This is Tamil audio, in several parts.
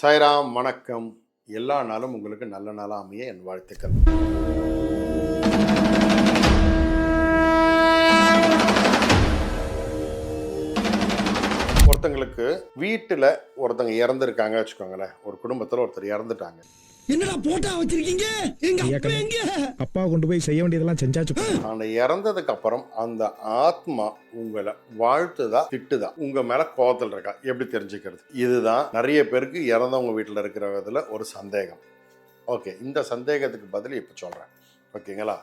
சாய்ராம் வணக்கம். எல்லா நாளும் உங்களுக்கு நல்ல நாளாக அமைய என் வாழ்த்துக்கள். ஒருத்தங்களுக்கு வீட்டில் ஒருத்தங்க இறந்துருக்காங்க வச்சுக்கோங்களேன். ஒரு குடும்பத்தில் ஒருத்தர் இறந்துட்டாங்க. என்னடா போட்டா வச்சிருக்கீங்க? எங்க அப்பா எங்க? அப்பா கொண்டு போய் செய்ய வேண்டியதெல்லாம் செஞ்சாச்சு. அந்த இறந்ததுக்கு அப்புறம் அந்த ஆத்மா உங்களை வாழ்த்துதா திட்டுதா உங்க மேல கோவத்தில் இருக்கா? எப்படி தெரிஞ்சுக்கிறது? இதுதான் நிறைய பேருக்கு இறந்தவங்க வீட்டில் இருக்கிறதுல ஒரு சந்தேகம். ஓகே இந்த சந்தேகத்துக்கு பதில் இப்போ சொல்றேன். ஓகேங்களா?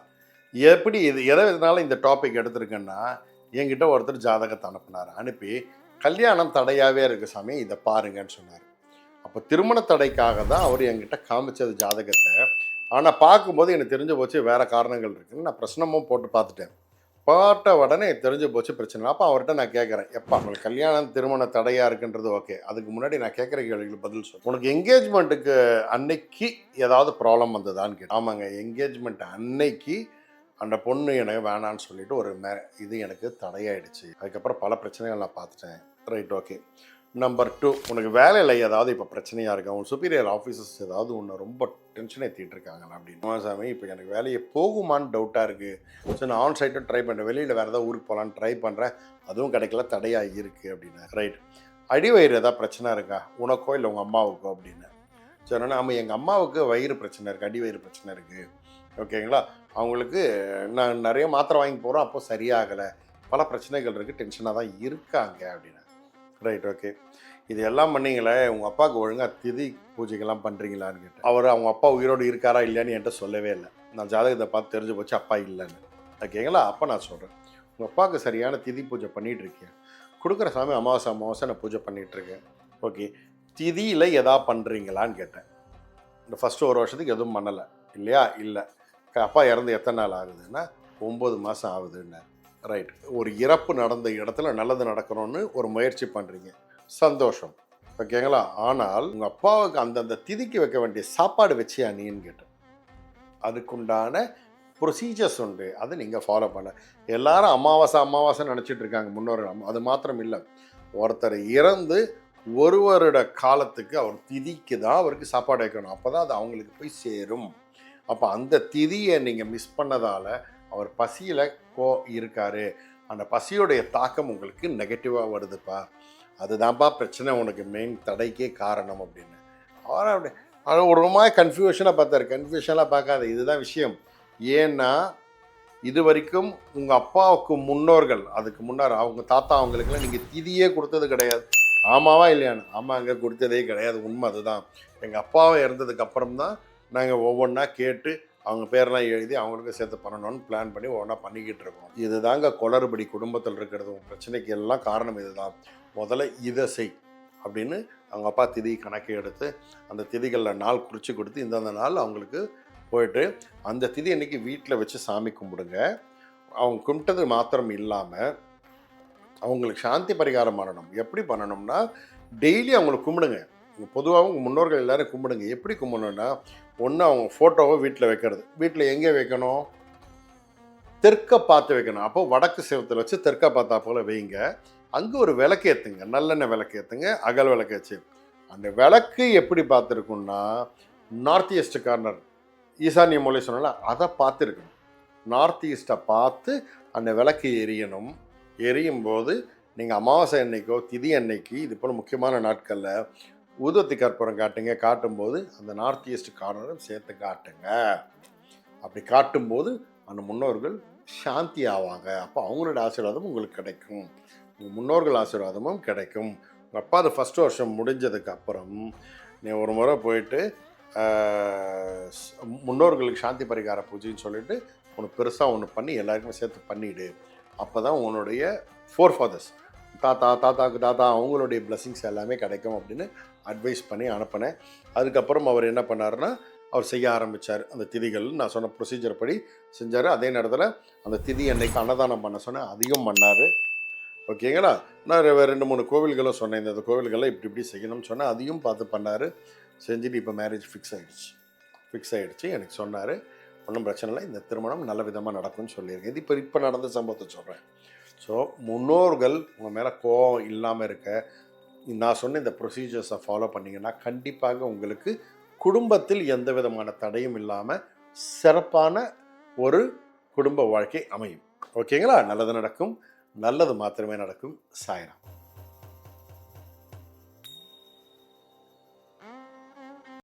எப்படி இது எதை இதனால இந்த டாபிக் எடுத்திருக்கேன்னா என்கிட்ட ஒருத்தர் ஜாதகத்தை அனுப்புனார். அனுப்பி கல்யாணம் தடையாவே இருக்கு சாமி இதை பாருங்கன்னு சொன்னார். அப்போ திருமண தடைக்காக தான் அவர் என்கிட்ட காமிச்சது ஜாதகத்தை. ஆனால் பார்க்கும்போது எனக்கு தெரிஞ்சு போச்சு வேறு காரணங்கள் இருக்குன்னு நான் பிரச்சனமும் போட்டு பார்த்துட்டேன். பார்த்த உடனே தெரிஞ்சு போச்சு பிரச்சனை அப்போ அவர்கிட்ட நான் கேட்குறேன் எப்போ உங்களுக்கு கல்யாணம் திருமண தடையாக இருக்குன்றது ஓகே. அதுக்கு முன்னாடி நான் கேட்குற கேள்விகளுக்கு பதில் சொல்லு உனக்கு என்கேஜ்மெண்ட்டுக்கு அன்னைக்கு ஏதாவது ப்ராப்ளம் வந்ததான்னு கேட்டேன். ஆமாங்க என்கேஜ்மெண்ட் அன்னைக்கு அந்த பொண்ணு எனக்கு வேணான்னு சொல்லிட்டு ஒரு மே இது எனக்கு தடையாயிடுச்சு. அதுக்கப்புறம் பல பிரச்சனைகள் நான் பார்த்துட்டேன். ரைட் ஓகே நம்பர் டூ உனக்கு வேலையில் ஏதாவது இப்போ பிரச்சனையாக இருக்கா? உன் சுப்பீரியர் ஆஃபீஸர்ஸ் ஏதாவது ஒன்று ரொம்ப டென்ஷன் ஏற்றிட்டு இருக்காங்களா அப்படின்னு. சாமி இப்போ எனக்கு வேலையை போகுமான்னு டவுட்டாக இருக்குது ஸோ நான் ஆன் சைட்டும் ட்ரை பண்ணுறேன் வெளியில் வேறு ஏதாவது ஊருக்கு போகலான்னு ட்ரை பண்ணுறேன் அதுவும் கிடைக்கல தடையாக இருக்குது அப்படின்னு. ரைட் அடிவயிறு ஏதாவது பிரச்சனை இருக்கா? உனக்கோ இல்லை உங்கள் அம்மாவுக்கோ அப்படின்னு. சரி ஆமாம் எங்கள் அம்மாவுக்கு வயிறு பிரச்சனை இருக்குது அடிவயிறு பிரச்சனை இருக்குது ஓகேங்களா அவங்களுக்கு நான் நிறைய மாத்திரை வாங்கி போகிறோம் அப்போ சரியாகலை. பல பிரச்சனைகள் இருக்குது டென்ஷனாக தான் இருக்காங்க அப்படின்னு. ரைட் ஓகே இது எல்லாம் பண்ணீங்களே உங்கள் அப்பாவுக்கு ஒழுங்காக திதி பூஜைகள்லாம் பண்ணுறீங்களான்னு கேட்டேன். அவர் அவங்க அப்பா உயிரோடு இருக்காரா இல்லையான்னு என்கிட்ட சொல்லவே இல்லை. நான் ஜாதகத்தை பார்த்து தெரிஞ்சு போச்சு அப்பா இல்லைன்னு. ஓகேங்களா அப்போ நான் சொல்கிறேன் உங்கள் அப்பாவுக்கு சரியான திதி பூஜை பண்ணிகிட்டு இருக்கேன் கொடுக்குற சாமி அமாவாசை அமாவாசை நான் பூஜை பண்ணிகிட்டு இருக்கேன். ஓகே. திதியில் எதா பண்ணுறீங்களான்னு கேட்டேன். இந்த ஃபஸ்ட்டு ஒரு வருஷத்துக்கு எதுவும் பண்ணலை. இல்லையா? இல்லை. அப்பா இறந்து எத்தனை நாள் ஆகுதுன்னா ஒம்பது மாதம் ஆகுதுன்னு ரைட் ஒரு இறப்பு நடந்த இடத்துல நல்லது நடக்கணும்னு ஒரு முயற்சி பண்ணுறீங்க சந்தோஷம். ஓகேங்களா ஆனால் உங்கள் அப்பாவுக்கு அந்தந்த திதிக்கு வைக்க வேண்டிய சாப்பாடு வச்சியா நீன்னு கேட்டேன். அதுக்குண்டான ப்ரொசீஜர்ஸ் உண்டு. அதை நீங்கள் ஃபாலோ பண்ண. எல்லாரும் அமாவாசை அமாவாசை நினச்சிட்டு இருக்காங்க முன்னோர்கள். அது மாத்திரம் இல்லை. ஒருத்தர் இறந்து ஒரு வருட காலத்துக்கு அவர் திதிக்கு தான் அவருக்கு சாப்பாடு வைக்கணும். அப்போ தான் அது அவங்களுக்கு போய் சேரும். அப்போ அந்த திதியை நீங்கள் மிஸ் பண்ணதால் அவர் பசியில் கோ இருக்காரு. அந்த பசியோடைய தாக்கம் உங்களுக்கு நெகட்டிவாக வருதுப்பா. அதுதான்ப்பா பிரச்சனை உனக்கு மெயின் தடைக்கே காரணம் அப்படின்னு. அவர் அப்படி அவர் ஒரு மாதிரி கன்ஃபியூஷனாக பார்த்தாரு. கன்ஃபியூஷனாக பார்க்காத இதுதான் விஷயம். ஏன்னா இது வரைக்கும் உங்கள் அப்பாவுக்கு முன்னோர்கள் அதுக்கு முன்னார் அவங்க தாத்தா அவங்களுக்குலாம் நீங்கள் திதியே கொடுத்தது கிடையாது. ஆமாவா இல்லையான்னு ஆமாங்க கொடுத்ததே கிடையாது. உண்மை அதுதான். எங்கள் அப்பாவை இறந்ததுக்கு அப்புறம் தான் நாங்கள் ஒவ்வொன்றா கேட்டு அவங்க பேரெல்லாம் எழுதி அவங்களுக்கு சேர்த்து பண்ணணும்னு பிளான் பண்ணி ஒன்றா பண்ணிக்கிட்டு இருக்கோம். இதுதாங்க குளறுபடி குடும்பத்தில் இருக்கிறது. பிரச்சனைக்கு எல்லாம் காரணம் இதுதான். முதல்ல இதை செய் அப்படின்னு அவங்க அப்பா திதி கணக்கை எடுத்து அந்த திதிகளில் நாள் குறித்து கொடுத்து இந்தந்த நாள் அவங்களுக்கு போயிட்டு அந்த திதி அன்னைக்கு வீட்டில் வச்சு சாமி கும்பிடுங்க. அவங்க கும்பிட்டது மாத்திரம் இல்லாமல் அவங்களுக்கு சாந்தி பரிகாரம் பண்ணணும். எப்படி பண்ணணும்னா டெய்லி அவங்கள கும்பிடுங்க. பொதுவாக உங்கள் முன்னோர்கள் எல்லோரும் கும்பிடுங்க. எப்படி கும்பிடணுன்னா ஒன்று அவங்க ஃபோட்டோவை வீட்டில் வைக்கிறது. வீட்டில் எங்கே வைக்கணும்? தெற்க பார்த்து வைக்கணும். அப்போ வடக்கு சிவத்தில் வச்சு தெற்க பார்த்தா போல் வைங்க. அங்கே ஒரு விளக்கு ஏற்றுங்க நல்லெண்ணெய் விளக்கு ஏற்றுங்க அகல் விளக்கு வச்சு. அந்த விளக்கு எப்படி பார்த்துருக்குன்னா நார்த் ஈஸ்ட் கார்னர் ஈசானிய மொழி சொன்னால அதை பார்த்துருக்கணும். நார்த் ஈஸ்ட்டை பார்த்து அந்த விளக்கு எரியணும். எரியும் போது நீங்கள் அமாவாசை அன்னைக்கோ திதி அன்னைக்கு இது போல் முக்கியமான நாட்களில் ஊதுவத்தி கற்பூரம் காட்டுங்க. காட்டும்போது அந்த நார்த் ஈஸ்ட் கார்னரும் சேர்த்து காட்டுங்க. அப்படி காட்டும்போது அந்த முன்னோர்கள் சாந்தி ஆவாங்க. அப்போ அவங்களோட ஆசீர்வாதம் உங்களுக்கு கிடைக்கும். உங்கள் முன்னோர்கள் ஆசீர்வாதமும் கிடைக்கும். உங்கள் அப்பா அது ஃபஸ்ட் வருஷம் முடிஞ்சதுக்கு அப்புறம் நீ ஒரு முறை போயிட்டு முன்னோர்களுக்கு சாந்தி பரிகார பூஜைன்னு சொல்லிட்டு உனக்கு பெருசாக ஒன்று பண்ணி எல்லாருக்குமே சேர்த்து பண்ணிவிடு அப்போ தான் உன்னுடைய ஃபோர் ஃபாதர்ஸ் தாத்தா தாத்தாக்கு தாத்தா அவங்களுடைய பிளஸ்ஸிங்ஸ் எல்லாமே கிடைக்கும் அப்படின்னு அட்வைஸ் பண்ணி அனுப்பினேன். அதுக்கப்புறம் அவர் என்ன பண்ணாருன்னா அவர் செய்ய ஆரம்பித்தார் அந்த திதிகள் நான் சொன்ன ப்ரொசீஜர் படி செஞ்சார். அதே நேரத்தில் அந்த திதி அன்னைக்கு அன்னதானம் பண்ண சொன்னேன் அதிகம் பண்ணார். ஓகேங்களா நான் ரெண்டு மூணு கோவில்களும் சொன்னேன். இந்த கோவில்களை இப்படி இப்படி செய்யணும்னு சொன்னேன் அதையும் பார்த்து பண்ணார். செஞ்சுட்டு இப்போ மேரேஜ் ஃபிக்ஸ் ஆகிடுச்சு ஃபிக்ஸ் ஆகிடுச்சு எனக்கு சொன்னார். ஒன்றும் பிரச்சனை இல்லை. இந்த திருமணம் நல்ல விதமாக நடக்கும்னு சொல்லியிருக்கேன். இது இப்போ இப்போ நடந்த சம்பவத்தை சொல்கிறேன் ஸோ முன்னோர்கள் உங்கள் மேலே கோபம் இல்லாமல் இருக்க நான் சொன்ன இந்த ப்ரொசீஜர்ஸை ஃபாலோ பண்ணிங்கன்னா கண்டிப்பாக உங்களுக்கு குடும்பத்தில் எந்த விதமான தடையும் இல்லாமல் சிறப்பான ஒரு குடும்ப வாழ்க்கை அமையும். ஓகேங்களா நல்லது நடக்கும். நல்லது மாத்திரமே நடக்கும். சாய்ராம்.